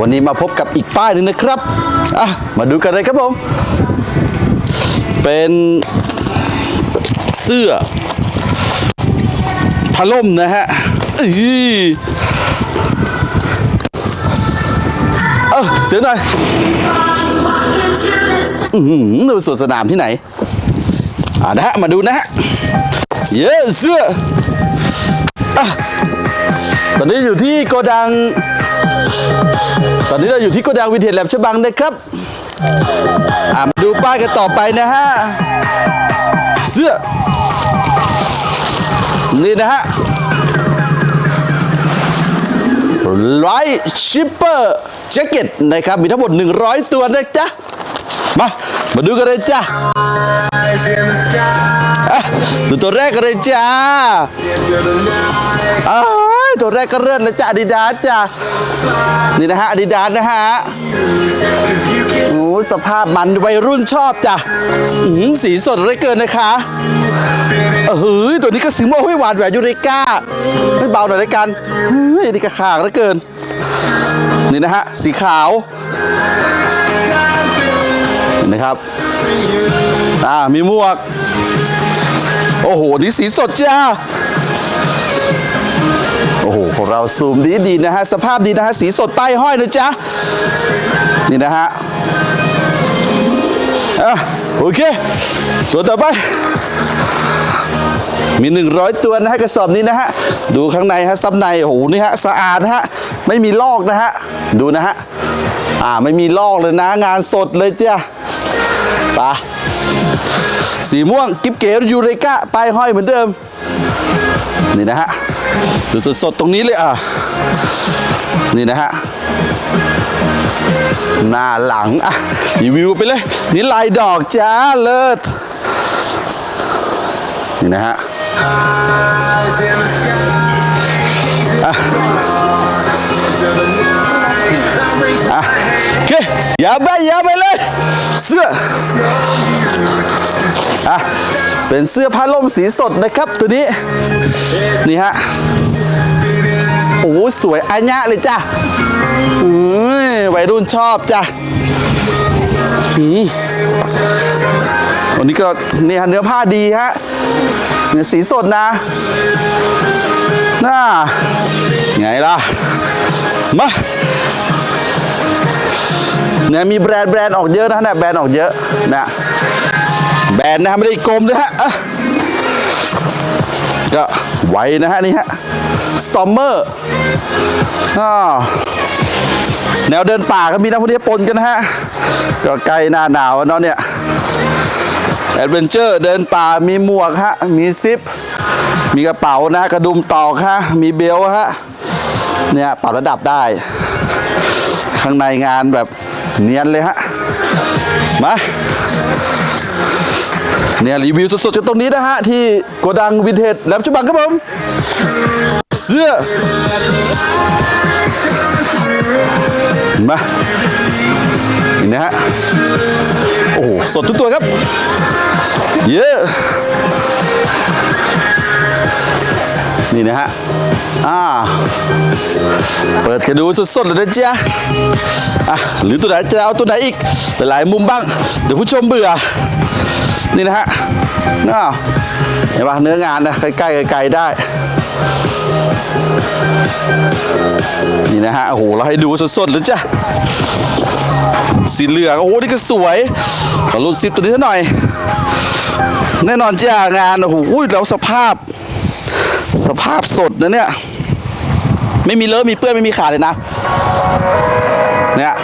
วันนี้มาพบกับอีกป้ายหนึ่งนะครับอะมาดูกันเลยครับผม เป็นเสื้อพะล่มนะฮะอีเออเสียหน่อยอื้อหือดูสวนสนามที่ไหน อ่านะฮะ มาดูนะฮะ เย้เสื้ออะ ตอนนี้อยู่ที่โกดัง ตอนนี้เราอยู่ที่โกดังวินเทจแลบฉบังนะครับอ่ามาดูป้ายกันต่อไปนะฮะ เสื้อ นี่นะฮะไลท์ชิปเปอร์แจ็คเก็ตนะครับ มีทั้งหมด 100 ตัวนะจ๊ะ มา มาดูกันเลยจ้ะดูตัวแรกกันเลยจ้า ตัวแรกก็เริ่มแล้วจ้ะอาดิดาสจ้ะนี่นะฮะอาดิดาสนะฮะโอ้สภาพมันวัยรุ่นชอบจ้ะอื้อหือสีสดเหลยเกินนะคะเออเฮ้ยตัวนี้ก็สิงโอ้ยหวานแหวนยูเรกาไม่เบาหน่อยละกันเฮ้ยนี่ก็ขางเหลือเกิน นี่นะฮะ สีขาวเห็นะครับ อ่า มีหมวก โอ้โห นี่สีสดจ้า ของเราซูมดีดีๆนะฮะ สภาพดีนะฮะ สีสดป้ห้อยนะจ๊ะ นี่นะฮะอะโอเค ตัวต่อไป มี 100 ตัวนะฮะกระสอบนี้นะฮะ ดูข้างในฮะซับในโอ้โหนี่ฮะสะอาดนะฮะไม่มีลอกนะฮะ ดูนะฮะ อ่าไม่มีลอกเลยนะ งานสดเลยจ้ะปะสีม่วง กิบเก๋ยูเรกาป้ายห้อยเหมือนเดิม นี่นะฮะ ดูสดๆตรงนี้เลยอะ นี่นะฮะ หน้าหลังอะรีวิวไปเลย นี่ลายดอกจ้าเลิศ นี่นะฮะอะ อะโอเคอย่าไปอย่าไปเลย เสื้ออะเป็นเสื้อผ้าล่มสีสดนะครับตัวนี้ นี่ฮะ โอ้สวยอัญญะเลยจ้ะอืมวัยรุ่นชอบจ้ะอันนี้ก็นี่ฮะเนื้อผ้าดีฮะเนื้อสีสดนะ น่าไงล่ะ มาเนี่ยมีแบรนด์แบรนด์ออกเยอะนะเนี่ยแบรนด์ออกเยอะนะแบรนด์นะไม่ได้กลมนะฮะก็ไวนะฮะนี่ฮะสตอมเมอร์อ่าแนวเดินป่าก็มีนะพวกนี้ปนกันนะฮะก็ใกล้หน้าหนาวเนาะเนี่ยแอดเวนเจอร์เดินป่ามีหมวกฮะมีซิป มีกระเป๋านะฮะกระดุมตอกฮะมีเบลต์ฮะ เนี่ยปรับระดับได้ ข้างในงานแบบเนียนเลยฮะ มาเนี่ยรีวิวสดๆกันตรงนี้นะฮะ ที่โกดังวินเทจแลมฉบังครับผม เสื้อ มานี่นะฮะ โอ้โห สดทุกตัวครับ เยอะ นี่นะฮะ อ่า เปิดกันดูสดๆเลยนะจ๊ะอะหรือตัวไหนจะเอาตัวไหนอีกแต่หลายมุมบ้าง เดี๋ยวผู้ชมเบื่อ นี่นะฮะน่าเห็นปะเนื้องานนะใกล้ๆไกลๆได้ นี่นะฮะ โอ้โห เราให้ดูสดๆเลยจ้ะสีเหลือง โอ้โห นี่ก็สวยขอรุ่นซิปตัวนี้หน่อย แน่นอนจ้างาน โอ้โหแล้วสภาพ สภาพสดนะเนี่ย ไม่มีเลอะมีเปื้อนไม่มีขาดเลยนะ เนี่ย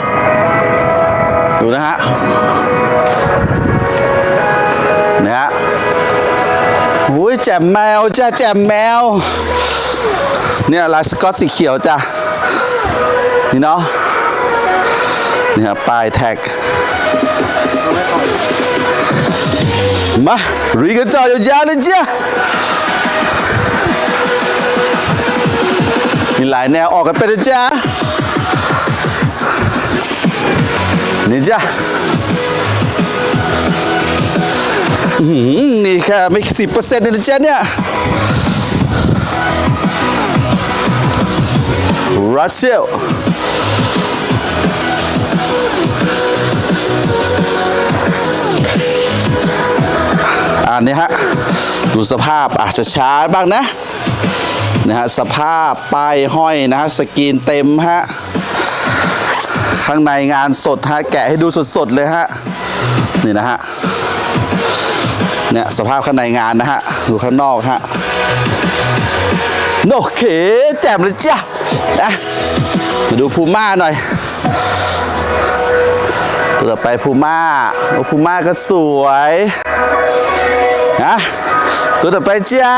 ดูนะฮะ เนี่ยอุ้ยแจ่มแมวจ้าแจ่มแมว เนี่ยลายสกอตสีเขียวจ้ะ นี่เนาะเนี่ยป้ายแท็ก มารีกันต่อยาวๆเลยจ้ะีหลายแนวออกกันไปเลยจ้านี่จ้านี่แค่ไม่สิบเปอร์เซ็นต์นะจ๊ะเนี่ยรัสเซีลอันนี้ฮะ ดูสภาพอาจจะช้าบ้างนะ นะฮะสภาพป้ายห้อยนะฮะสกรีนเต็มฮะข้างในงานสดฮะแกะให้ดูสดๆเลยฮะนี่นะฮะเนี่ยสภาพข้างในงานนะฮะดูข้างนอกฮะโอเคแจ่มเลยจ้ะนะมาดูพูม่าหน่อยตัวต่อไปพูม่าโอ้พูม่าก็สวยนะตัวต่อไปจ้า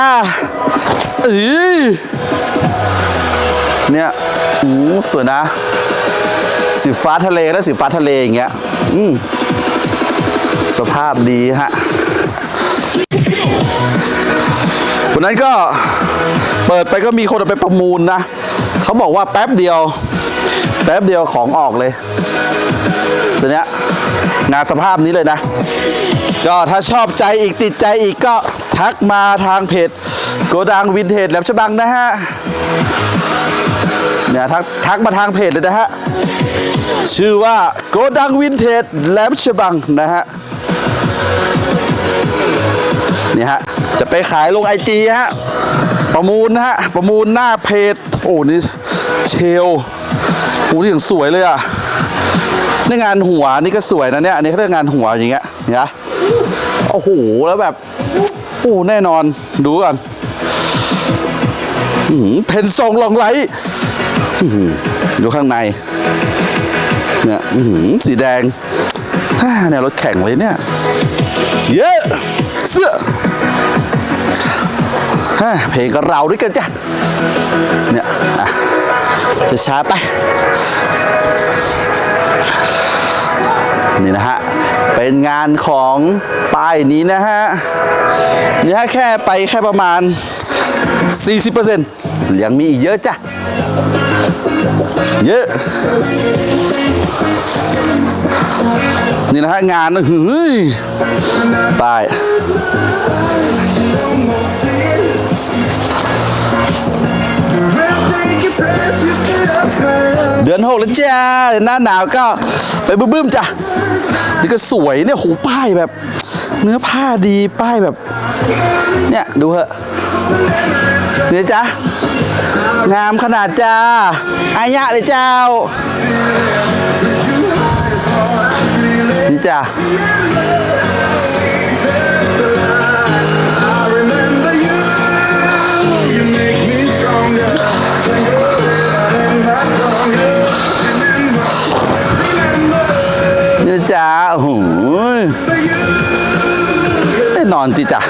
อือเนี่ยอู้สวยนะ สีฟ้าทะเลและสีฟ้าทะเลอย่างเงี้ย อืมสภาพดีฮะ วันนั้นก็เปิดไปก็มีคนไปประมูลนะ เขาบอกว่าแป๊บเดียว แป๊บเดียวของออกเลยตัวเนี้ยงานสภาพนี้เลยนะ ก็ถ้าชอบใจอีกติดใจอีกก็ทักมาทางเพจ โกดังวินเทจแหลมฉบังนะฮะเนี่ยทักทักมาทางเพจเลยนะฮะ ชื่อว่าโกดังวินเทจแหลมฉบังนะฮะนี่ฮะ จะไปขายลงไอจีฮะ ประมูลนะฮะ ประมูลหน้าเพจ โอ้นี่เชลโอ้นี่อย่างสวยเลยอะนี่งานหัวนี่ก็สวยนะเนี่ย อันนี้เขาเรียกงานหัวอย่างเงี้ยเนไหมโอ้โห แล้วแบบ โอ้ แน่นอน ดูก่อน เพนทรงลองไลท์อื้อหือดูข้างในเนี่ยสีแดงเนี่ยรถแข่งเลยเนี่ย เยอะเสื้อเพลงกับเราด้วยกันจ้ะเนี่ยจะช้าไป นี่นะฮะ เป็นงานของป้ายนี้นะฮะนี่ฮะแค่ไปแค่ประมาณ 40%ยังมีอีกเยอะจ้ะ เยอะ นี่นะฮะ งานเฮ้ยไปเดือนหกแล้วจ้าเดือนหน้าหนาวก็ไปบึ้มๆจ้ะ นี่ก็สวยเนี่ยโหป้ายแบบ เนื้อผ้าดีป้ายแบบ เนี่ย ดูเหอะ เดี๋ยวจ้ะงามขนาดจ้าอายะเลยเจ้า นี่จ้าดี๋ยวจ้าโอ้โหนอนจิจ้ะ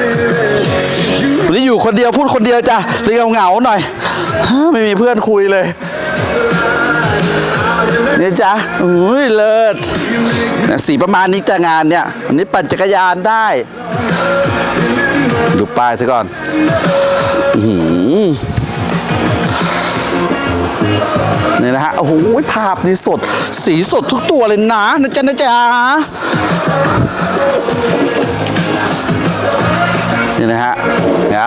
คนเดียวพูดคนเดียวจ้ะเลยเหงาๆหน่อย ไม่มีเพื่อนคุยเลย นี่จ้ะอุ้ยเลิศเนี่ยสีประมาณนี้จ้ะงานเนี่ยอันนี้ปั่นจักรยานได้ ดูป้ายซะก่อนอือหือนี่นะฮะ โอ้โห ภาพนี่สด สีสดทุกตัวเลยนะนะจ๊ะนะจ๊ะนี่นะฮะ นะ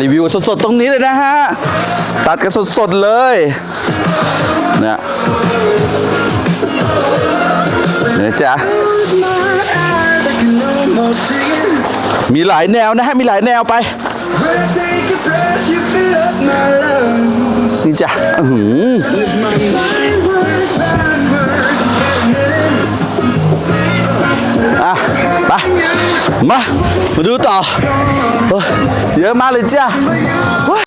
รีวิวสดๆ ตรงนี้เลยนะฮะ ตัดกันสดๆ เลยเนี่ยเนี่ยจ้ะมีหลายแนวนะฮะ มีหลายแนวไป นี่จ้ะหืมอะ ไป มา มาดูต่อ เยอะมากเลยจ้ะว้า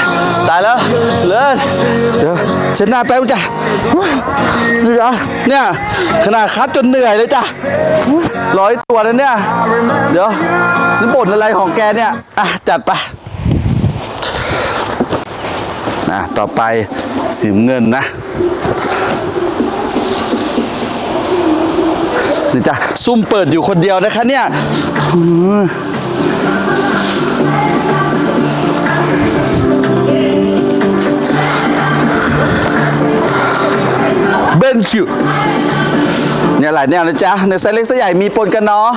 ตายแล้ว เลิศเดี๋ยวเช็ดหน้าแป๊บจ้ะว้ายนี่จ้ะเนี่ยขนาดคัดจนเหนื่อยเลยจ้ะร้อยตัวแล้วเนี่ย เดี๋ยวนี่บ่นอะไรของแกเนี่ย อะ จัดไปอะต่อไปสีเงินนะ นี่จ้ะซุ่มเปิดอยู่คนเดียวนะคะเนี่ยเบนคิวเนี่ยหลายแนวนะจ๊ะในไซส์เล็กไซส์ใหญ่มีปนกันเนาะ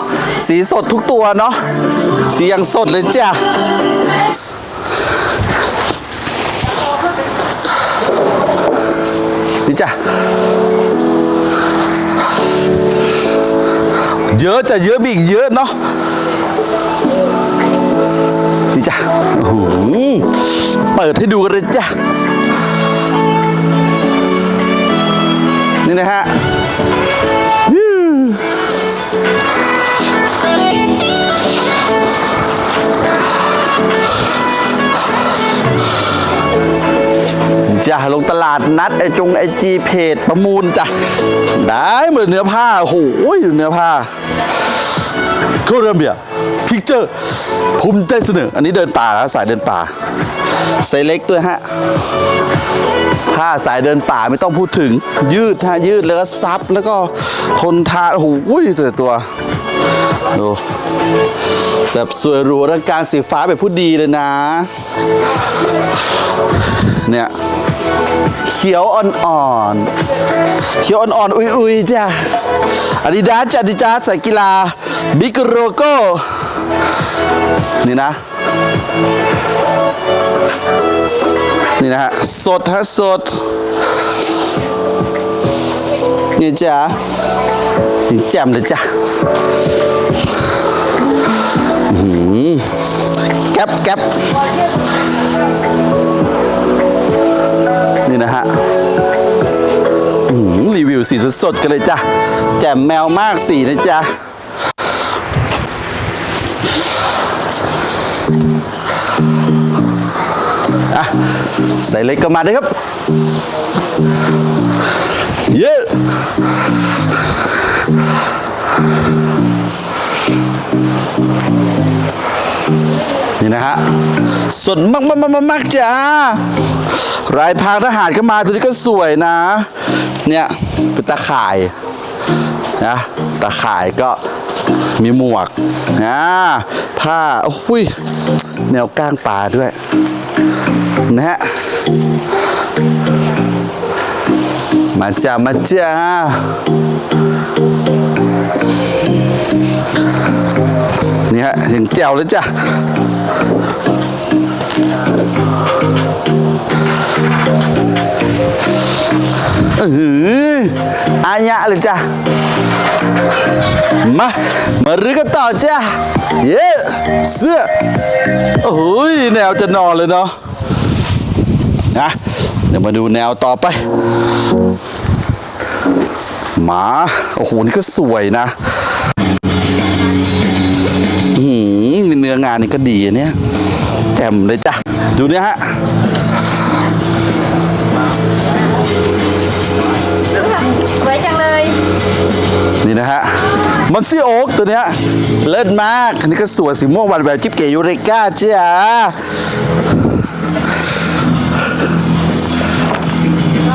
สีสดทุกตัวเนาะสียังสดเลยจ้ะนี่จ้ะ เยอะจะเยอะมีอีกเยอะเนาะนี่จ้ะเปิดให้ดูกันเลยจ้ะนี่นะฮะ จ้ะลงตลาดนัดไอจงไอจีเพจประมูลจ้ะได้หมดเนื้อผ้า โอ้โหเนื้อผ้าโคลัมเบียพิกเจอร์ภูมิใจเสนอ อันนี้เดินป่าแล้วสายเดินป่าไซเล็กด้วยฮะผ้าสายเดินป่าไม่ต้องพูดถึง ยืดฮะยืดแล้วก็ซับแล้วก็ทนทานโอ้โหตัวตัว ดูแบบสวยหรูร่างการสีฟ้าแบบผู้ดีเลยนะ เนี่ยเขียวอ่อนๆเขียวอ่อนๆอุ้ยๆจ้ะอาดิดาสจ้ะอาดิดาสใส่กีฬาบิ๊กโรโก้นี่นะ นี่นะฮะ สดฮะ สด นี่จ้ะ แจ่มเลยจ้ะอื้อหือแก๊ปแก๊ปนี่นะฮะอื้อหือรีวิวสีสดๆกันเลยจ้ะ แจ่มแมวมากสีนะจ๊ะอะใส่เล็กก็มาเลยครับ เย้ นี่นะฮะสดมากมากมากมากจ้ารายพางทหารก็มาตัวนี้ก็สวยนะ เนี่ยเป็นตาข่ายนะตาข่ายก็มีหมวกนะผ้าโอ้ยแนวก้างปลาด้วยนะฮะมาจ้ามาจ้า นี่ฮะยังแจ๋วเลยจ้ะเอออายะเลยจ้ะ มา มารื้อกันต่อจ้ะ เย้เสื้อ โอ้ย แนวจะนอนเลยเนาะ นะ เดี๋ยวมาดูแนวต่อไป หมา โอ้โห นี่ก็สวยนะ นื้องานนี่ก็ดีอะเนี่ยแจ่มเลยจ้ะ ดูเนี่ยฮะสวยจังเลย นี่นะฮะมอนซี่โอ๊กตัวเนี้ยเลิศมาก อันนี้ก็สวยสีม่วงหวานแบบจิ๊บเก๋ยูเรกาจ้า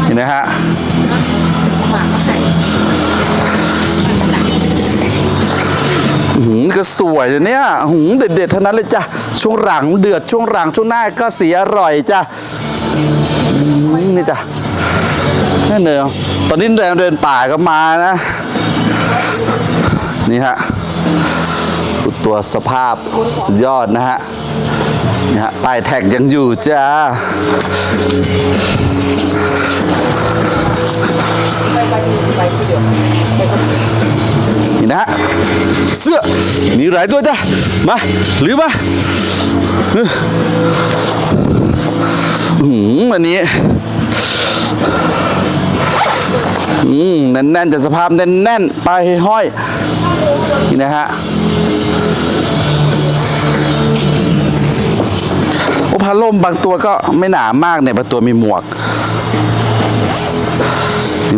นี่นะฮะ นี่ก็สวยเลยเนี่ยหือเด็ดๆทั้งนั้นเลยจ้ะช่วงหลังเดือดช่วงหลังช่วงหน้าก็สีอร่อยจ้ะนี่จ้ะนี่เนอะตอนนี้แรงเดินป่าก็มานะ นี่ฮะตัวสภาพสุดยอดนะฮะนี่ฮะป้ายแท็กยังอยู่จ้านี่ นะฮะเสื้อมีหลายตัวจ้ะมาหรือมาอื้อหืออันนี้อืมแน่นๆแต่สภาพแน่นๆไปห้อยนี่นะฮะโอ้พัดลมบางตัวก็ไม่หนามากเนี่ยบางตัวมีหมวก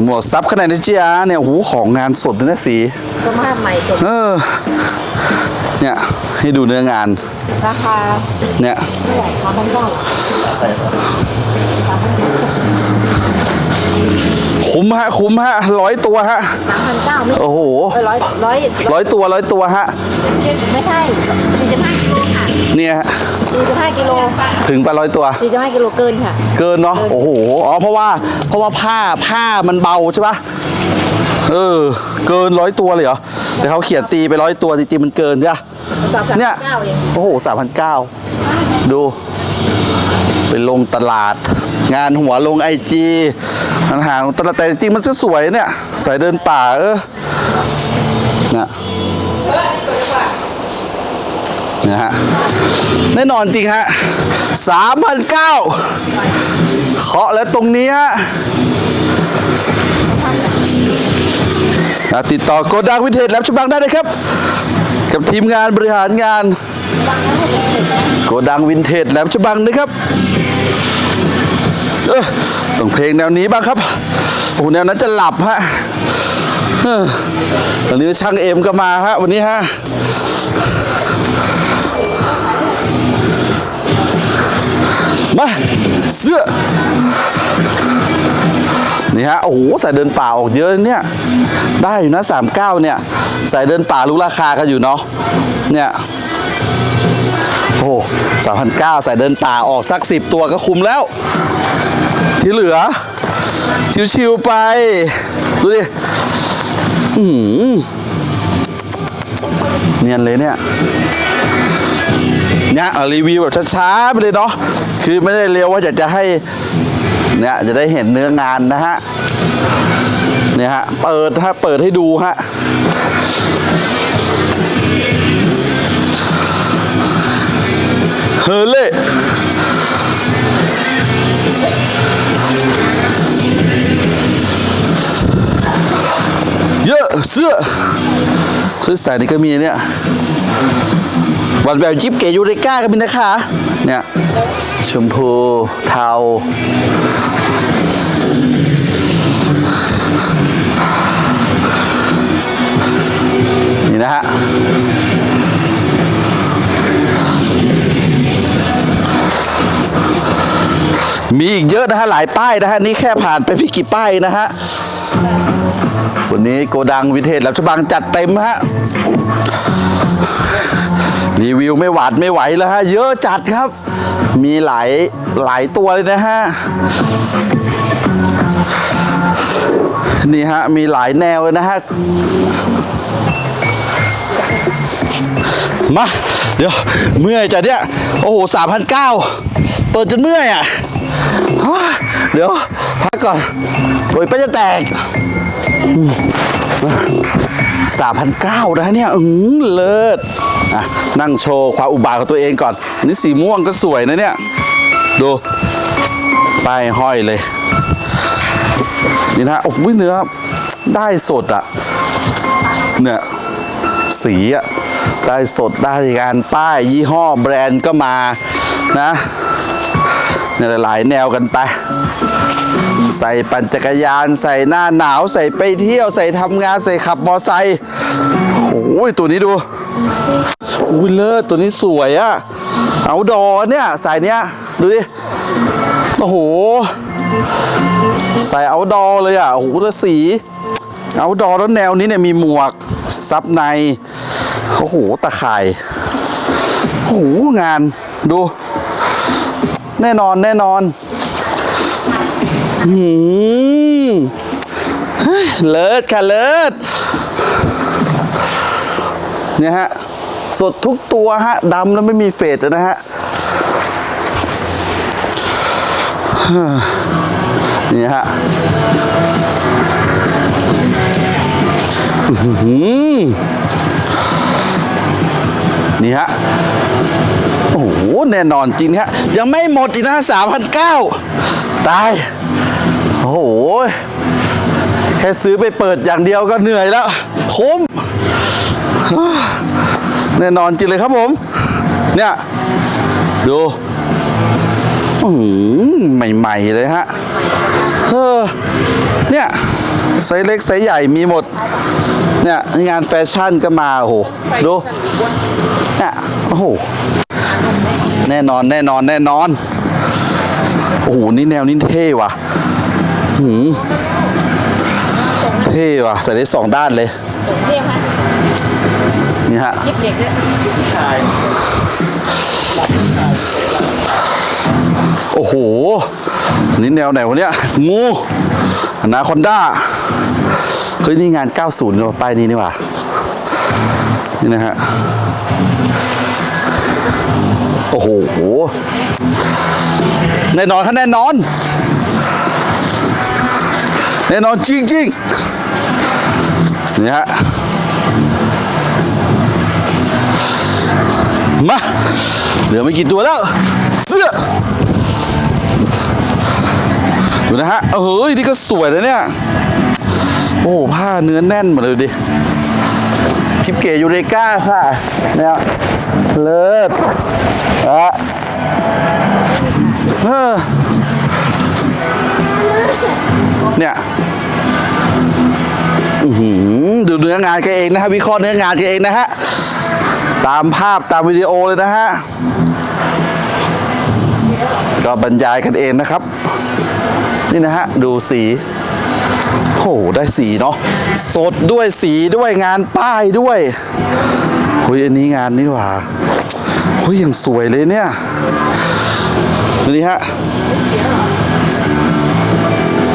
หมวกซับขนาดนี้เจียเนี่ยโอ้โหของงานสดเลยนะสีสภาพใหม่สดเออ เนี่ยให้ดูเนื้องาน ราคาเนี่ยเท่าไหร่คะพันเก้าคุ้มฮะคุ้มฮะร้อยตัวฮะสามพันเก้าไม่โอ้โหเออร้อยร้อยร้อยตัวร้อยตัวฮะ ไม่ใช่สี่สิบห้ากิโลค่ะ เนี่ยฮะสี่สิบห้ากิโลถึงไปร้อยตัวสี่สิบห้ากิโลเกินค่ะ เกินเนาะโอ้โหอ๋อเพราะว่าเพราะว่าผ้าผ้ามันเบาใช่ปะเออ เกินร้อยตัวเลยเหรอแต่เขาเขียนตีไปร้อยตัวจริงๆมันเกินใช่ปะสามพันเนี่ยเก้าเองโอ้โหสามพันเก้าดูไปลงตลาด งานหัวลงไอจีมันหางตลาดแต่จริงๆมันก็สวยเนี่ยสายเดินป่าเออเนี่ยนะ ฮะแน่นอนจริงฮะสามพันเก้าเคาะแล้วตรงนี้ฮะติดต่อโกดังวินเทจแลบชุบังได้เลยครับ กับทีมงานบริหารงาน โกดังวินเทจแหลมฉบังนะครับเออต้องเพลงแนวนี้บ้างครับโอ้แนวนั้นจะหลับฮะเออวันนี้ช่างเอ็มก็มาฮะวันนี้ฮะ มาเสื้อนี่ฮะโอ้โหใส่เดินป่าออกเยอะเนี่ยได้อยู่นะ39เนี่ยใส่เดินป่ารู้ราคากันอยู่เนาะเนี่ยโอ้สามพันเก้าใส่เดินป่าออกสักสิบตัวก็คุ้มแล้ว ที่เหลือ ชิวๆไป ดูดิหือเนียนเลยเนี่ยเนี่ยรีวิวแบบช้าๆไปเลยเนาะ คือไม่ได้เร็วว่าอยากจะให้เนี่ยจะได้เห็นเนื้องานนะฮะเนี่ยฮะเปิดฮะเปิดให้ดูฮะเฮเล่เยอะเสื้อซื้อใส่นี่ก็มีเนี่ยวันแบบยิปเก๋ยูเรก้าก็มีนะคะเนี่ย ชมพูเทา นี่นะฮะมีอีกเยอะนะฮะหลายป้ายนะฮะนี่แค่ผ่านไปไม่กี่ป้ายนะฮะวันนี้โกดังวิเทศแล้วชบังจัดเต็มฮะรีวิวไม่หวาดไม่ไหวแล้วฮะเยอะจัดครับ มีหลายหลายตัวเลยนะฮะ นี่ฮะ มีหลายแนวเลยนะฮะ มา เดี๋ยว เมื่อยจัดเนี่ย โอ้โหสามพันเก้าเปิดจนเมื่อยอะฮ่าเดี๋ยว พักก่อนโอ้ยไปจะแตกสามพันเก้านะเนี่ย อืมเลิศ อะนั่งโชว์ความอุบาทของตัวเองก่อนนี่สีม่วงก็สวยนะเนี่ย ดูป้ายห้อยเลย นี่นะโอ้โหเนื้อได้สดอะเนี่ยสีอะได้สดได้การป้ายยี่ห้อแบรนด์ก็มานะเนี่ยหลายแนวกันไป ใส่ปั่นจักรยาน ใส่หน้าหนาว ใส่ไปเที่ยว ใส่ทำงาน ใส่ขับมอไซค์โอ้ยตัวนี้ดู อุ้ยเลิศตัวนี้สวยอะเอาดอเนี่ยใส่เนี้ยดูดิ โอ้โหใส่เอาดอเลยอะโอ้โหแล้วสี เอาดอแล้วแนวนี้เนี่ยมีหมวกซับใน โอ้โหตะข่าย โอ้โหงานดู แน่นอนแน่นอนหืมเฮ้ยเลิศค่ะเลิศ เนี่ยฮะสดทุกตัวฮะดำแล้วไม่มีเฟดนะฮะนี่ฮะนี่ฮะ โอ้โห แน่นอนจริงฮะ ยังไม่หมดอีกนะสามพันเก้าตาย โอ้โห แค่ซื้อไปเปิดอย่างเดียวก็เหนื่อยแล้ว คุ้ม แน่นอนจริงเลยครับผม เนี่ย ดูใหม่ๆเลยฮะเออเนี่ยไซส์เล็กไซส์ใหญ่มีหมด เนี่ยงานแฟชั่นก็มาโอ้โหดูเนี่ยโอ้โหแน่นอนแน่นอนแน่นอนโอ้โหนี่แนวนี้เท่ว่ะหืมเท่ว่ะใส่ได้สองด้านเลยเรียกค่ะ ฮะยิบเด็กด้วยโอ้โห นี่แนวไหนวะเนี่ย งูอนาคอนด้าเฮ้ยนี่งาน 90เลยว่ะป้ายนี้นี่หว่า นี่นะฮะ โอ้โห แน่นอนครับแน่นอน แน่นอนจริงจริงๆนี่ฮะ มา เหลือไม่กี่ตัวแล้ว เสื้อ ดูนะฮะเฮ้ย นี่ก็สวยนะเนี่ย โอ้ผ้าเนื้อแน่นหมดเลยดิ คลิปเก๋ยูเรกาค่ะเนี่ยเลิศอะเนี่ยอือหือดูเนื้องานกันเองนะฮะวิเคราะห์เนื้องานกันเองนะฮะ ตามภาพตามวิดีโอเลยนะฮะ ก็บรรยายกันเองนะครับ นี่นะฮะ ดูสีโอ้โหได้สีเนาะสดด้วยสีด้วยงานป้ายด้วยเฮ้ยอันนี้งานนี่หว่าเฮ้ยยังสวยเลยเนี่ยดูนี่ฮะ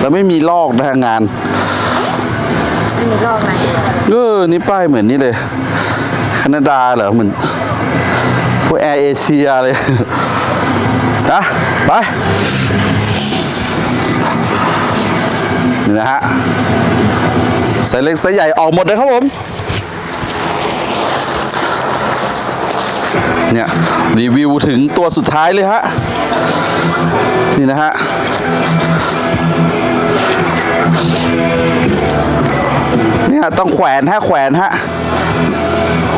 แล้วไม่มีลอกนะฮะงานอันนี้ลอกไหนเออนี่ป้ายเหมือนนี่เลยแค นาดาเหรอเหมือนพวกแอร์เอเชียเลยนะไปนี่นะฮะไซส์เล็กไซส์ใหญ่ออกหมดเลยครับผมเนี่ยรีวิวถึงตัวสุดท้ายเลยฮะ นี่นะฮะ เนี่ยต้องแขวนฮะแขวนฮะ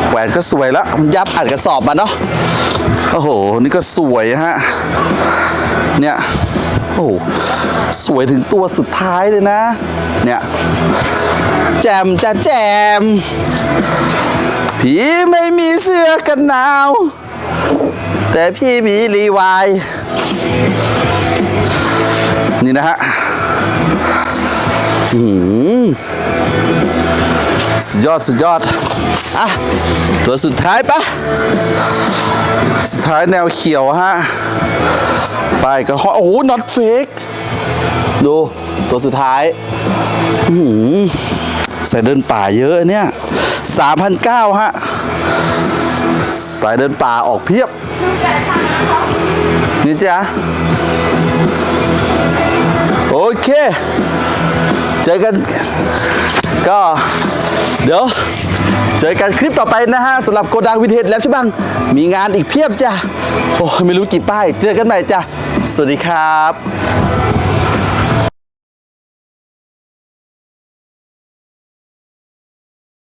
แขวนก็สวยแล้วมันยับอัดกระสอบมาเนาะโอ้โห นี่ก็สวยฮะ เนี่ย โอ้โหสวยถึงตัวสุดท้ายเลยนะ เนี่ย แจมจะแจมผีไม่มีเสื้อกันหนาว แต่พี่มีรีวาย นี่นะฮะ สุดยอดสุดยอดอะตัวสุดท้ายปะสุดท้ายแนวเขียวฮะไปก็โอ้โห not fake ดูตัวสุดท้ายหือใส่เดินป่าเยอะเนี่ย3,009ฮะ สายเดินป่าออกเพียบ นี่จ้ะโอเค เจอกันก็ เดี๋ยว เจอกันคลิปต่อไปนะฮะสำหรับโกดังวินเทจแล้วใช่บ้างมีงานอีกเพียบจ้ะ โอ้ยไม่รู้กี่ป้าย เจอกันใหม่จ้ะ สวัสดีครับ